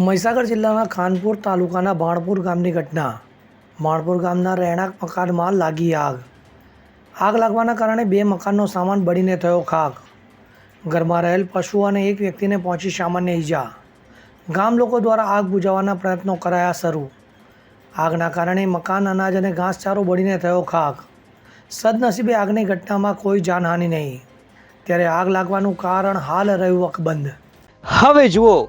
મહીસાગર જિલ્લાના ખાનપુર તાલુકાના ભાણપુર ગામની ઘટના. ભાણપુર ગામના રહેણાંક મકાનમાં લાગી આગ. આગ લાગવાના કારણે બે મકાનનો સામાન બળીને થયો ખાક. ઘરમાં રહેલ પશુ અને એક વ્યક્તિને પહોંચી સામાન્ય ઈજા. ગામ લોકો દ્વારા આગ બુજાવવાના પ્રયત્નો કરાયા શરૂ. આગના કારણે મકાન, અનાજ અને ઘાસચારો બળીને થયો ખાક. સદનસીબે આગની ઘટનામાં કોઈ જાનહાનિ નહીં. ત્યારે આગ લાગવાનું કારણ હાલ રહ્યું અકબંધ. હવે જુઓ